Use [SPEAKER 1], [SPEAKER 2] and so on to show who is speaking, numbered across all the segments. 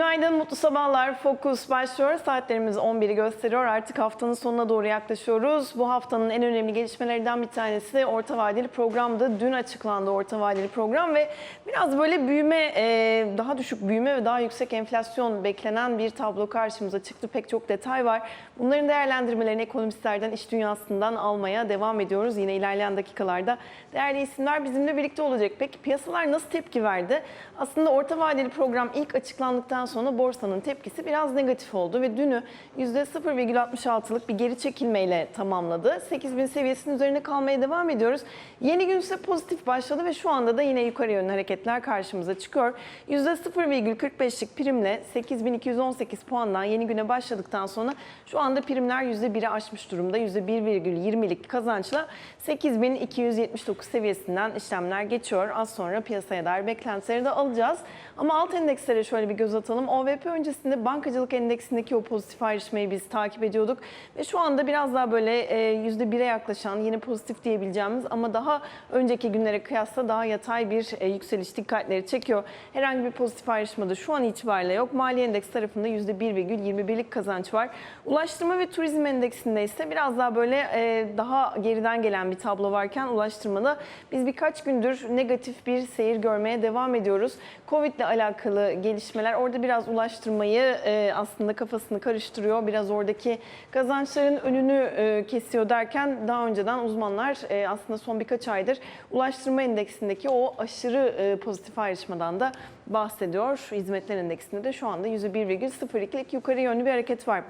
[SPEAKER 1] Günaydın, mutlu sabahlar. Fokus başlıyor. Saatlerimiz 11'i gösteriyor. Artık haftanın sonuna doğru yaklaşıyoruz. Bu haftanın en önemli gelişmelerinden bir tanesi orta vadeli programdı. Dün açıklandı orta vadeli program ve biraz böyle büyüme, e, daha düşük büyüme ve daha yüksek enflasyon beklenen bir tablo karşımıza çıktı. Pek çok detay var. Bunların değerlendirmelerini ekonomistlerden, iş dünyasından almaya devam ediyoruz. Yine ilerleyen dakikalarda değerli isimler bizimle birlikte olacak. Peki piyasalar nasıl tepki verdi? Aslında orta vadeli program ilk açıklandıktan sonra borsanın tepkisi biraz negatif oldu ve dünü %0,66'lık bir geri çekilmeyle tamamladı. 8000 seviyesinin üzerinde kalmaya devam ediyoruz. Yeni gün ise pozitif başladı ve şu anda da yine yukarı yönlü hareketler karşımıza çıkıyor. %0,45'lik primle 8218 puandan yeni güne başladıktan sonra şu anda primler %1'i aşmış durumda. %1,20'lik kazançla 8279 seviyesinden işlemler geçiyor. Az sonra piyasaya dair beklentileri de alacağız. Ama alt endekslere şöyle bir göz atalım. OVP öncesinde bankacılık endeksindeki o pozitif ayrışmayı biz takip ediyorduk. Ve şu anda biraz daha böyle e, %1'e yaklaşan yine pozitif diyebileceğimiz ama daha önceki günlere kıyasla daha yatay bir e, yükseliş dikkatleri çekiyor. Herhangi bir pozitif ayrışma da şu an itibariyle yok. Mali endeks tarafında %1,21'lik kazanç var. Ulaştırma ve turizm endeksinde ise biraz daha böyle e, daha geriden gelen bir tablo varken ulaştırmada biz birkaç gündür negatif bir seyir görmeye devam ediyoruz. Covid ile alakalı gelişmeler orada biraz ulaştırmayı e, aslında kafasını karıştırıyor. Biraz oradaki kazançların önünü e, kesiyor derken daha önceden uzmanlar e, aslında son birkaç aydır ulaştırma endeksindeki o aşırı e, pozitif ayrışmadan da bahsediyor. Hizmetler endeksinde de şu anda %1,02'lik yukarı yönlü bir hareket var.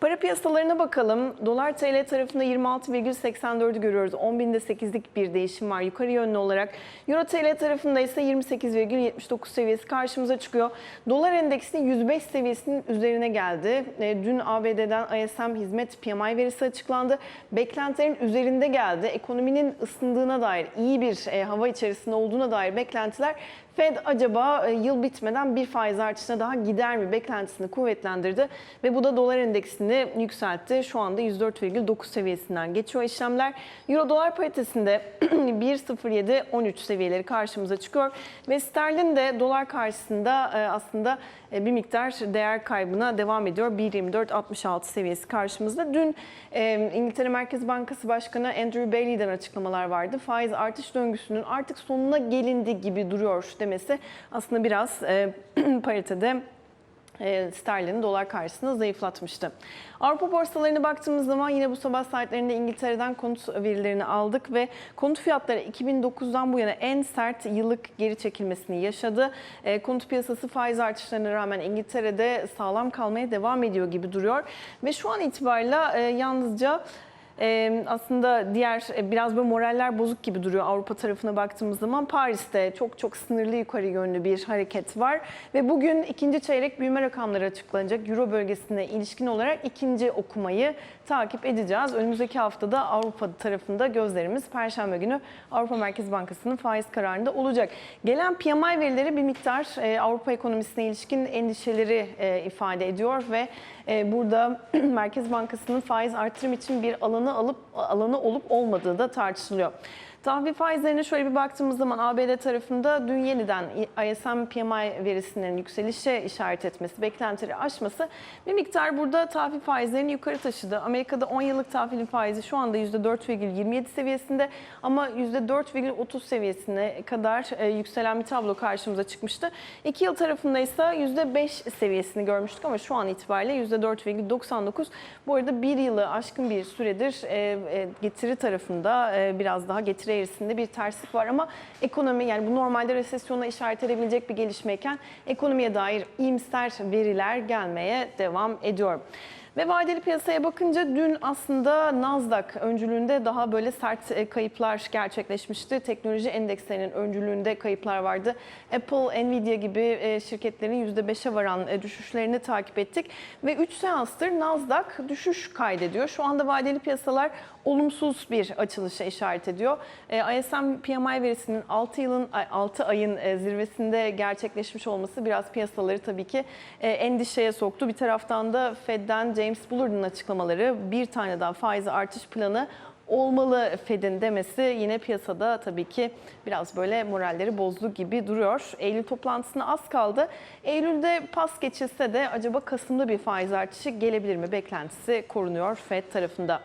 [SPEAKER 1] Para piyasalarına bakalım. Dolar TL tarafında 26,84'ü görüyoruz. 10.000'de 8'lik bir değişim var yukarı yönlü olarak. Euro TL tarafında ise 28,79 seviyesi karşımıza çıkıyor. Dolar endeksi 105 seviyesinin üzerine geldi. E, Dün ABD'den ISM hizmet PMI verisi açıklandı. Beklentilerin üzerinde geldi. Ekonominin ısındığına dair, iyi bir e, hava içerisinde olduğuna dair beklentiler Fed acaba e, yıl bitmeden bir faiz artışına daha gider mi beklentisini kuvvetlendirdi ve bu da dolar endeksini yükseltti. Şu anda 104,9 seviyesinden geçiyor işlemler. Euro dolar paritesinde 1.0713 seviyeleri karşımıza çıkıyor ve sterlin de dolar karşısında e, aslında e, bir miktar değer kaybına devam ediyor. 1.2466 seviyesi karşımızda. Dün İngiltere Merkez Bankası Başkanı Andrew Bailey'den açıklamalar vardı. Faiz artış döngüsünün artık sonuna gelindi gibi duruyor demesi aslında biraz e, paritede e, sterlini dolar karşısında zayıflatmıştı. Avrupa borsalarına baktığımız zaman yine bu sabah saatlerinde İngiltere'den konut verilerini aldık ve konut fiyatları 2009'dan bu yana en sert yıllık geri çekilmesini yaşadı. E, konut piyasası faiz artışlarına rağmen İngiltere'de sağlam kalmaya devam ediyor gibi duruyor ve şu an itibariyle e, yalnızca ee, aslında diğer e, biraz böyle moraller bozuk gibi duruyor Avrupa tarafına baktığımız zaman. Paris'te çok çok sınırlı yukarı yönlü bir hareket var ve bugün ikinci çeyrek büyüme rakamları açıklanacak. Euro bölgesine ilişkin olarak ikinci okumayı takip edeceğiz. Önümüzdeki haftada Avrupa tarafında gözlerimiz Perşembe günü Avrupa Merkez Bankası'nın faiz kararında olacak. Gelen PMI verileri bir miktar e, Avrupa ekonomisine ilişkin endişeleri e, ifade ediyor ve e, burada Merkez Bankası'nın faiz artırım için bir alanı alıp alanı olup olmadığı da tartışılıyor. Tahvil faizlerine şöyle bir baktığımız zaman ABD tarafında dün yeniden ISM PMI verisinin yükselişe işaret etmesi, beklentileri aşması bir miktar burada tahvil faizlerini yukarı taşıdı. Amerika'da 10 yıllık tahvilin faizi şu anda %4,27 seviyesinde ama %4,30 seviyesine kadar e, yükselen bir tablo karşımıza çıkmıştı. 2 yıl tarafında ise %5 seviyesini görmüştük ama şu an itibariyle %4,99. Bu arada bir yılı aşkın bir süredir e, e, getiri tarafında biraz daha getiri eğrisinde bir terslik var ama ekonomi yani bu normalde resesyona işaret edebilecek bir gelişmeyken ekonomiye dair iyimser veriler gelmeye devam ediyor. Ve vadeli piyasaya bakınca dün aslında Nasdaq öncülüğünde daha böyle sert e, kayıplar gerçekleşmişti. Teknoloji endekslerinin öncülüğünde kayıplar vardı. Apple, Nvidia gibi e, şirketlerin %5'e varan e, düşüşlerini takip ettik. Ve 3 seanstır Nasdaq düşüş kaydediyor. Şu anda vadeli piyasalar olumsuz bir açılışa işaret ediyor. ISM PMI verisinin 6 yılın 6 ayın zirvesinde gerçekleşmiş olması biraz piyasaları tabii ki endişeye soktu. Bir taraftan da Fed'den James Bullard'ın açıklamaları bir tane daha faiz artış planı olmalı Fed'in demesi yine piyasada tabii ki biraz böyle moralleri bozdu gibi duruyor. Eylül toplantısına az kaldı. Eylül'de pas geçilse de acaba Kasım'da bir faiz artışı gelebilir mi beklentisi korunuyor Fed tarafında.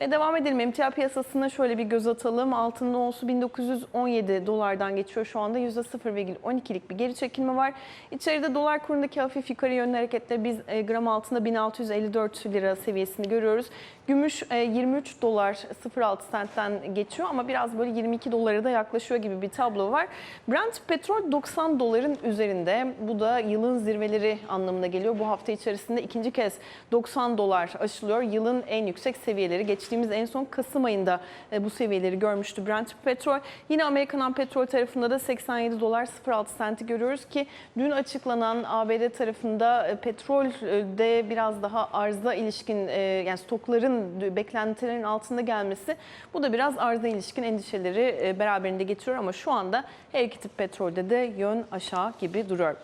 [SPEAKER 1] Ve devam edelim. Emtia piyasasına şöyle bir göz atalım. Altının onsu 1917 dolardan geçiyor. Şu anda %0,12'lik bir geri çekilme var. İçeride dolar kurundaki hafif yukarı yönlü hareketle biz e, gram altında 1654 lira seviyesini görüyoruz. Gümüş e, 23 dolar 06 sentten geçiyor ama biraz böyle 22 dolara da yaklaşıyor gibi bir tablo var. Brent petrol 90 doların üzerinde. Bu da yılın zirveleri anlamına geliyor. Bu hafta içerisinde ikinci kez 90 dolar aşılıyor. Yılın en yüksek seviyeleri. Geçtiğimiz en son Kasım ayında e, bu seviyeleri görmüştü Brent petrol. Yine Amerikan petrol tarafında da 87 dolar 06 senti görüyoruz ki dün açıklanan ABD tarafında e, petrolde biraz daha arza ilişkin e, yani stokların beklentilerin altında gelmesi bu da biraz arza ilişkin endişeleri e, beraberinde getiriyor ama şu anda her iki tip petrolde de yön aşağı gibi duruyor.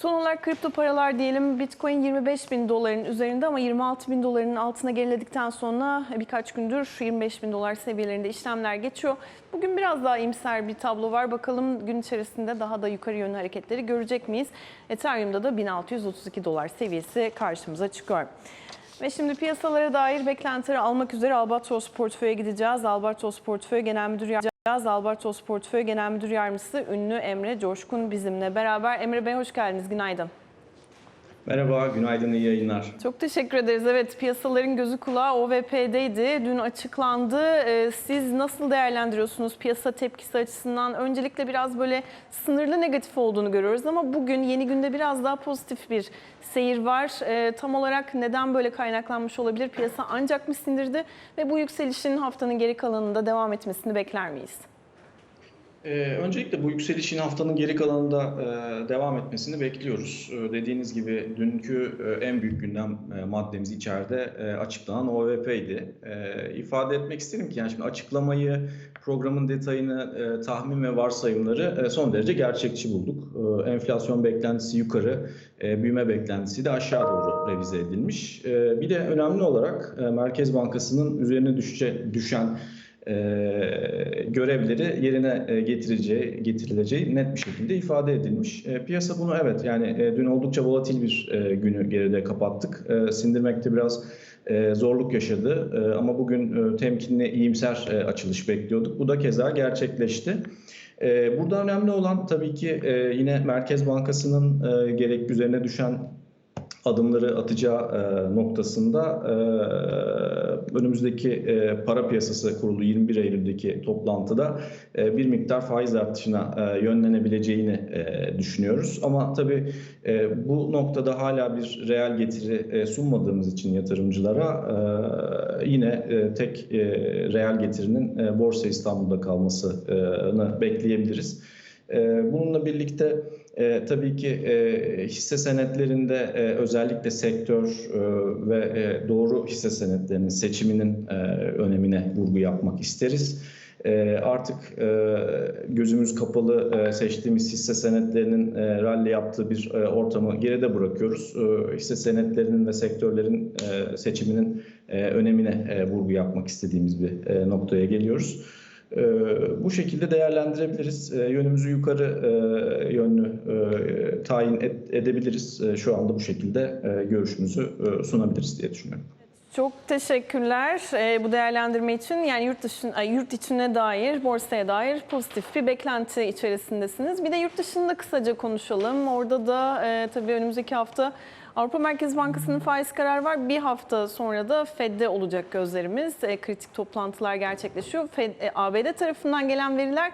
[SPEAKER 1] Son olarak kripto paralar diyelim. Bitcoin 25 bin doların üzerinde ama 26 bin doların altına geriledikten sonra birkaç gündür 25 bin dolar seviyelerinde işlemler geçiyor. Bugün biraz daha imser bir tablo var. Bakalım gün içerisinde daha da yukarı yönlü hareketleri görecek miyiz? Ethereum'da da 1632 dolar seviyesi karşımıza çıkıyor. Ve şimdi piyasalara dair beklentileri almak üzere Albatros Portföy'e gideceğiz. Albatros Portföy Genel Müdür Yardımcısı Albatros Portföy Genel Müdür Yardımcısı ünlü Emre Coşkun bizimle beraber. Emre Bey hoş geldiniz, günaydın.
[SPEAKER 2] Merhaba, günaydın, iyi yayınlar.
[SPEAKER 1] Çok teşekkür ederiz. Evet, piyasaların gözü kulağı OVP'deydi. Dün açıklandı. Ee, Siz nasıl değerlendiriyorsunuz piyasa tepkisi açısından? Öncelikle biraz böyle sınırlı negatif olduğunu görüyoruz ama bugün yeni günde biraz daha pozitif bir seyir var. Ee, Tam olarak neden böyle kaynaklanmış olabilir? Piyasa ancak mı sindirdi ve bu yükselişin haftanın geri kalanında devam etmesini bekler miyiz?
[SPEAKER 2] Ee, öncelikle bu yükselişin haftanın geri kalanında e, devam etmesini bekliyoruz. E, dediğiniz gibi dünkü e, en büyük gündem e, maddemiz içeride e, açıklanan OVP'ydi. E, ifade etmek isterim ki yani şimdi açıklamayı, programın detayını, e, tahmin ve varsayımları e, son derece gerçekçi bulduk. E, enflasyon beklentisi yukarı, e, büyüme beklentisi de aşağı doğru revize edilmiş. E, bir de önemli olarak e, Merkez Bankası'nın üzerine düşece, düşen e, görevleri yerine e, getireceği, getirileceği net bir şekilde ifade edilmiş. E, piyasa bunu evet yani e, dün oldukça volatil bir e, günü geride kapattık. E, sindirmekte biraz e, zorluk yaşadı e, ama bugün e, temkinli, iyimser e, açılış bekliyorduk. Bu da keza gerçekleşti. E, burada önemli olan tabii ki e, yine Merkez Bankası'nın e, gerek üzerine düşen adımları atacağı e, noktasında e, önümüzdeki e, para piyasası kurulu 21 Eylül'deki toplantıda e, bir miktar faiz artışına e, yönlenebileceğini e, düşünüyoruz. Ama tabii e, bu noktada hala bir reel getiri e, sunmadığımız için yatırımcılara e, yine e, tek e, reel getirinin e, Borsa İstanbul'da kalmasını bekleyebiliriz. E, bununla birlikte e, tabii ki e, hisse senetlerinde e, özellikle sektör e, ve e, doğru hisse senetlerinin seçiminin e, önemine vurgu yapmak isteriz. E, artık e, gözümüz kapalı e, seçtiğimiz hisse senetlerinin e, rally yaptığı bir e, ortamı geride bırakıyoruz. E, hisse senetlerinin ve sektörlerin e, seçiminin e, önemine e, vurgu yapmak istediğimiz bir e, noktaya geliyoruz. E, bu şekilde değerlendirebiliriz. E, yönümüzü yukarı e, yönlü e, tayin et, edebiliriz. E, şu anda bu şekilde e, görüşümüzü e, sunabiliriz diye düşünüyorum.
[SPEAKER 1] Çok teşekkürler e, bu değerlendirme için. Yani yurt dışın, ay, yurt içine dair, borsaya dair pozitif bir beklenti içerisindesiniz. Bir de yurt dışında kısaca konuşalım. Orada da e, tabii önümüzdeki hafta Avrupa Merkez Bankası'nın faiz kararı var. Bir hafta sonra da Fed'de olacak gözlerimiz. E, kritik toplantılar gerçekleşiyor. Fed, e, ABD tarafından gelen veriler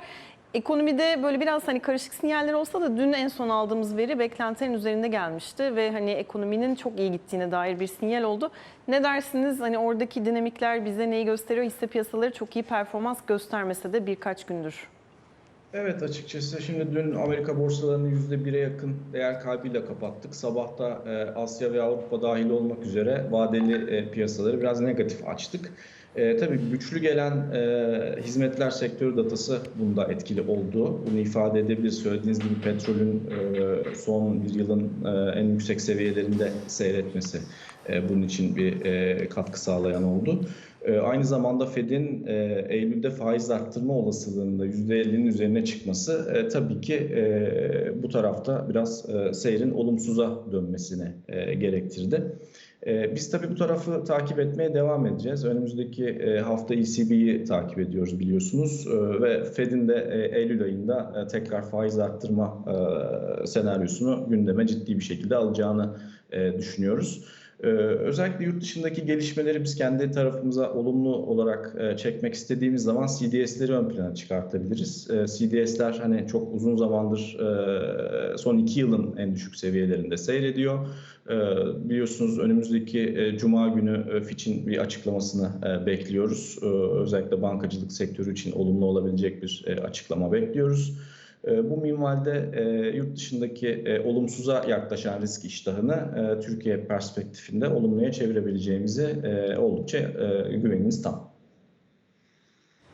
[SPEAKER 1] Ekonomide böyle biraz hani karışık sinyaller olsa da dün en son aldığımız veri beklentilerin üzerinde gelmişti ve hani ekonominin çok iyi gittiğine dair bir sinyal oldu. Ne dersiniz? Hani oradaki dinamikler bize neyi gösteriyor? Hisse piyasaları çok iyi performans göstermese de birkaç gündür.
[SPEAKER 2] Evet açıkçası şimdi dün Amerika borsalarını %1'e yakın değer kaybıyla kapattık. Sabahta e, Asya ve Avrupa dahil olmak üzere vadeli e, piyasaları biraz negatif açtık. E, tabii güçlü gelen e, hizmetler sektörü datası bunda etkili oldu. Bunu ifade edebilir. Söylediğiniz gibi petrolün e, son bir yılın e, en yüksek seviyelerinde seyretmesi e, bunun için bir e, katkı sağlayan oldu. E, Aynı zamanda Fed'in Eylül'de faiz arttırma olasılığında %50'nin üzerine çıkması tabii ki bu tarafta biraz seyrin olumsuza dönmesini e, gerektirdi. Biz tabii bu tarafı takip etmeye devam edeceğiz. Önümüzdeki hafta ECB'yi takip ediyoruz biliyorsunuz ve Fed'in de Eylül ayında tekrar faiz arttırma senaryosunu gündeme ciddi bir şekilde alacağını düşünüyoruz. Ee, özellikle yurt dışındaki gelişmeleri biz kendi tarafımıza olumlu olarak e, çekmek istediğimiz zaman CDS'leri ön plana çıkartabiliriz. E, CDS'ler hani çok uzun zamandır e, son iki yılın en düşük seviyelerinde seyrediyor. E, biliyorsunuz önümüzdeki e, Cuma günü e, Fitch'in bir açıklamasını e, bekliyoruz. E, özellikle bankacılık sektörü için olumlu olabilecek bir e, açıklama bekliyoruz. E, Bu minvalde e, yurt dışındaki e, olumsuza yaklaşan risk iştahını e, Türkiye perspektifinde olumluya çevirebileceğimizi oldukça güvenimiz tam.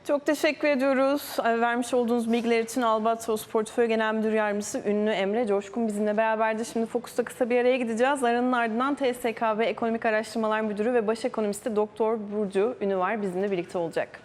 [SPEAKER 1] Çok teşekkür ediyoruz. Ee, Vermiş olduğunuz bilgiler için Albatros Portföy Genel Müdür Yardımcısı ünlü Emre Coşkun bizimle beraberdi. Şimdi Fokus'ta kısa bir araya gideceğiz. Aranın ardından TSKB Ekonomik Araştırmalar Müdürü ve Baş Ekonomisti Doktor Burcu Ünü var bizimle birlikte olacak.